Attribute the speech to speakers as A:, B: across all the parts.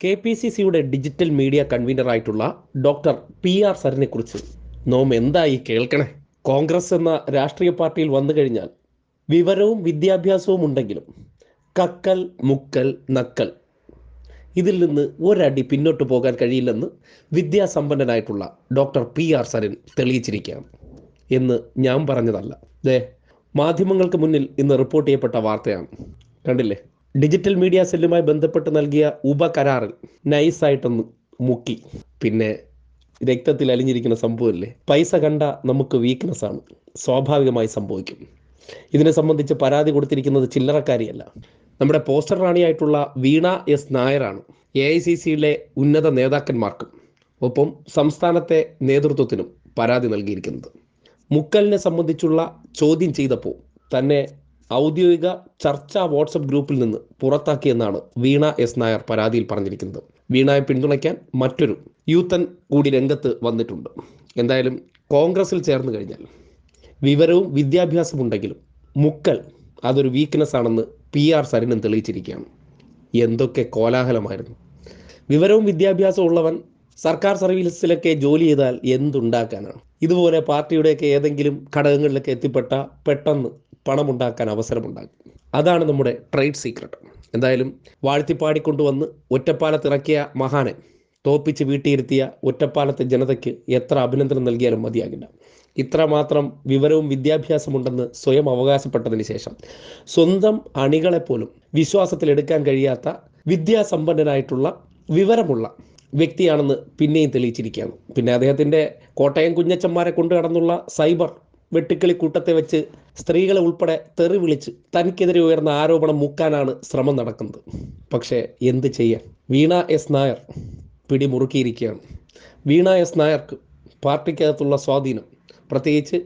A: K P C സിയുടെ digital media കൺവീനറായിട്ടുള്ള doctor P R സരിനെ കുറിച്ച് നോം എന്തായി കേൾക്കണേ? കോൺഗ്രസ് എന്ന രാഷ്ട്രീയ പാർട്ടിയിൽ വന്നു കഴിഞ്ഞാൽ വിവരവും വിദ്യാഭ്യാസവും ഉണ്ടെങ്കിലും കക്കൽ മുക്കൽ നക്കൽ ഇതിൽ നിന്ന് ഒരടി പിന്നോട്ട് പോകാൻ കഴിയില്ലെന്ന് വിദ്യാസമ്പന്നനായിട്ടുള്ള ഡോക്ടർ പി ആർ സരൻ തെളിയിച്ചിരിക്കുകയാണ്. എന്ന് ഞാൻ പറഞ്ഞതല്ല. ദേ മാധ്യമങ്ങൾക്ക് മുന്നിൽ ഇന്ന് റിപ്പോർട്ട് ചെയ്യപ്പെട്ട വാർത്തയാണ്. കണ്ടില്ലേ? ഡിജിറ്റൽ മീഡിയ സെല്ലുമായി ബന്ധപ്പെട്ട് നൽകിയ ഉപകരാറിൽ നൈസായിട്ടൊന്ന് മുക്കി. പിന്നെ രക്തത്തിൽ അലിഞ്ഞിരിക്കുന്ന സംഭവമല്ലേ? പൈസ കണ്ട നമുക്ക് വീക്ക്നെസ് ആണ്. സ്വാഭാവികമായി സംഭവിക്കും. ഇതിനെ സംബന്ധിച്ച് പരാതി കൊടുത്തിരിക്കുന്നത് ചില്ലറക്കാരിയല്ല. നമ്മുടെ പോസ്റ്റർ റാണിയായിട്ടുള്ള വീണ എസ് നായരാണ് എ ഐ സി സിയിലെ ഉന്നത നേതാക്കന്മാർക്കും ഒപ്പം സംസ്ഥാനത്തെ നേതൃത്വത്തിനും പരാതി നൽകിയിരിക്കുന്നത്. മുക്കലിനെ സംബന്ധിച്ചുള്ള ചോദ്യം ചെയ്തപ്പോൾ തന്നെ ഔദ്യോഗിക ചർച്ചാ വാട്സപ്പ് ഗ്രൂപ്പിൽ നിന്ന് പുറത്താക്കിയെന്നാണ് വീണ എസ് നായർ പരാതിയിൽ പറഞ്ഞിരിക്കുന്നത്. വീണയെ പിന്തുണയ്ക്കാൻ മറ്റൊരു യൂത്തൻ കൂടി രംഗത്ത് വന്നിട്ടുണ്ട്. എന്തായാലും കോൺഗ്രസിൽ ചേർന്ന് കഴിഞ്ഞാൽ വിവരവും വിദ്യാഭ്യാസവും ഉണ്ടെങ്കിലും മുക്കൽ അതൊരു വീക്ക്നെസ് ആണെന്ന് പി ആർ സരിനും തെളിയിച്ചിരിക്കുകയാണ്. എന്തൊക്കെ കോലാഹലമായിരുന്നു. വിവരവും വിദ്യാഭ്യാസവും ഉള്ളവൻ സർക്കാർ സർവീസിലൊക്കെ ജോലി ചെയ്താൽ എന്തുണ്ടാക്കാനാണ്? ഇതുപോലെ പാർട്ടിയുടെയൊക്കെ ഏതെങ്കിലും ഘടകങ്ങളിലൊക്കെ എത്തിപ്പെട്ട പെട്ടെന്ന് പണമുണ്ടാക്കാൻ അവസരമുണ്ടാകും. അതാണ് നമ്മുടെ ട്രേഡ് സീക്രട്ട് എന്തായാലും വാഴ്ത്തിപ്പാടിക്കൊണ്ടുവന്ന് ഒറ്റപ്പാലത്തിറക്കിയ മഹാനെ തോപ്പിച്ച് വീട്ടിയിരുത്തിയ ഒറ്റപ്പാലത്തെ ജനതയ്ക്ക് എത്ര അഭിനന്ദനം നൽകിയാലും മതിയാകില്ല. ഇത്രമാത്രം വിവരവും വിദ്യാഭ്യാസമുണ്ടെന്ന് സ്വയം അവകാശപ്പെട്ടതിന് ശേഷം സ്വന്തം അണികളെപ്പോലും വിശ്വാസത്തിലെടുക്കാൻ കഴിയാത്ത വിദ്യാസമ്പന്നനായിട്ടുള്ള വിവരമുള്ള വ്യക്തിയാണെന്ന് പിന്നെയും തെളിയിച്ചിരിക്കുകയാണ്. പിന്നെ അദ്ദേഹത്തിന്റെ കോട്ടയം കുഞ്ഞച്ചന്മാരെ കൊണ്ടു കടന്നുള്ള സൈബർ വെട്ടിക്കളി കൂട്ടത്തെ വെച്ച് സ്ത്രീകളെ ഉൾപ്പെടെ തെറി വിളിച്ച് തനിക്കെതിരെ ഉയർന്ന ആരോപണം മുക്കാനാണ് ശ്രമം നടക്കുന്നത്. പക്ഷേ എന്ത് ചെയ്യാൻ? വീണ എസ് നായർ പിടിമുറുക്കിയിരിക്കുകയാണ്. വീണ എസ് നായർക്ക് പാർട്ടിക്കകത്തുള്ള സ്വാധീനം. പ്രത്യേകിച്ച്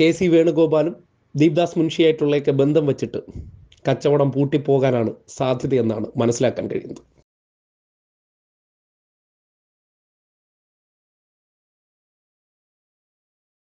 A: കെ സി വേണുഗോപാലും ദീപ്ദാസ് മുൻഷിയായിട്ടുള്ളയൊക്കെ ബന്ധം വെച്ചിട്ട് കച്ചവടം പൂട്ടിപ്പോകാനാണ് സാധ്യതയെന്നാണ് മനസ്സിലാക്കാൻ കഴിയുന്നത്.